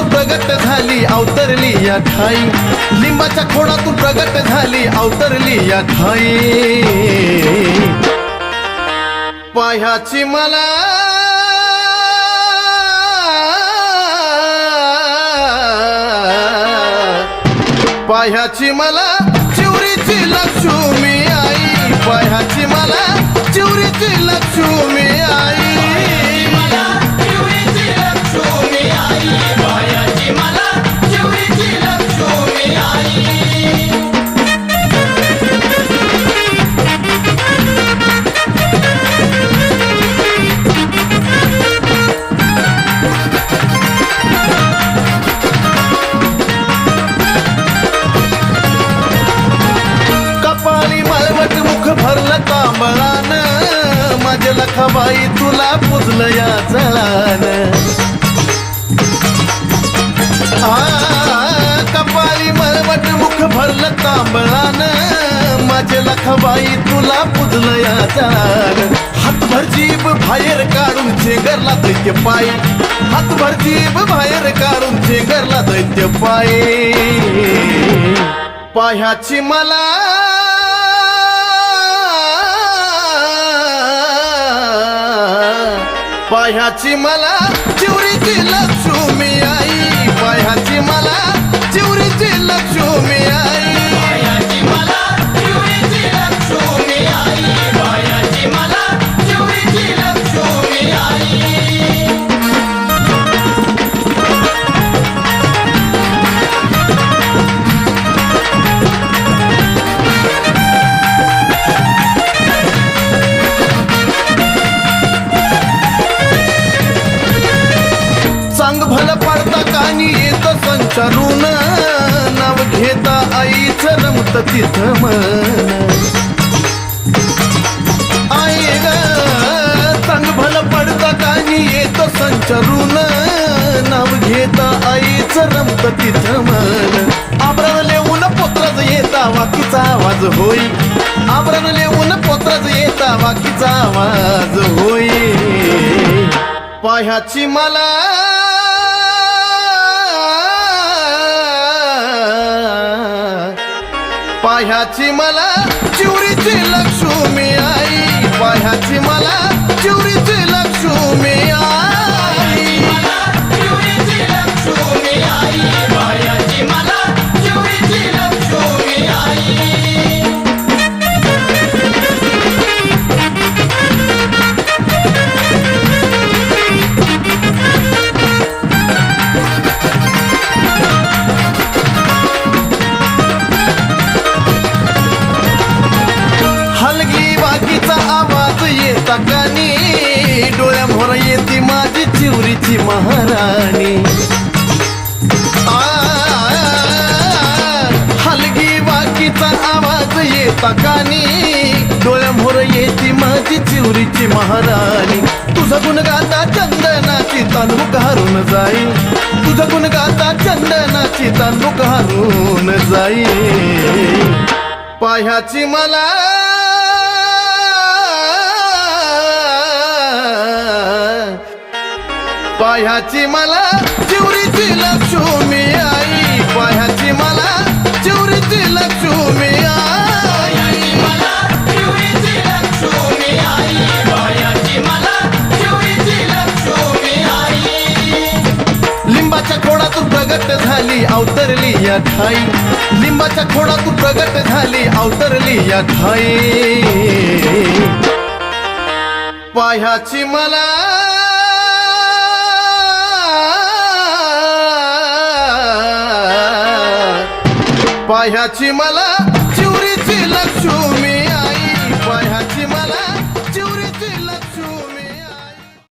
झाली अवतरली या ठाई. लिंबाच्या खोडातून प्रगट झाली अवतरली या ठाई. पाह्याची मला पाह्याची मला चिवरीची लक्ष्मी आई. पाह्याची मला चिवरीची लक्ष्मी आई. माझ्या लखाबाई तुला पुजल या जळान कपाळी मरवट मुख भरलं तांबळान. माझे लखबाई तुला पुजलया या जळान हातभर जीभ बाहेर काढून चेंगरला दैत्य पाय. हातभर जीभ बाहेर काढून चेंगरला दैत्य पाय. पाह्याची मला ह्याची मला चिवरीची लक्ष्मी आणि येत संचारून. नाव घेता आईच रमत तिथ मन आई ग चांग भल पडता कानी येत संचारून. नाव घेता आईच रमत तिथ मन आबरण लेऊन पोत्राच येता वाकीचा आवाज होई. आबरण लेऊन पोत्राच येता वाकीचा आवाज होई. पाह्याची मला पाह्याची मला चिवरीची लक्ष्मी आई पाह्याची मला चिवरी महाराणी. हलगी बाकीचा आवाज येता कानी. डोळ्यामोर येती माझी चिवरीची महाराणी. तुझं गुण गाता चंदनाची तालुक हरून जाईल. तुझं गुण गाता चंदनाची तालुक हरून जाईल. पाह्याची मला पाह्याची मला चिवरीची लक्ष्मी आई पाह्याची मला चिवरीची लक्ष्मी आई. लिंबाच्या खोडातून प्रगट झाली अवतरली या ठाई. लिंबाच्या खोडातून प्रगट झाली अवतरली या ठाई. पाह्याची मला पाह्याची मला चिवरीची लक्ष्मी.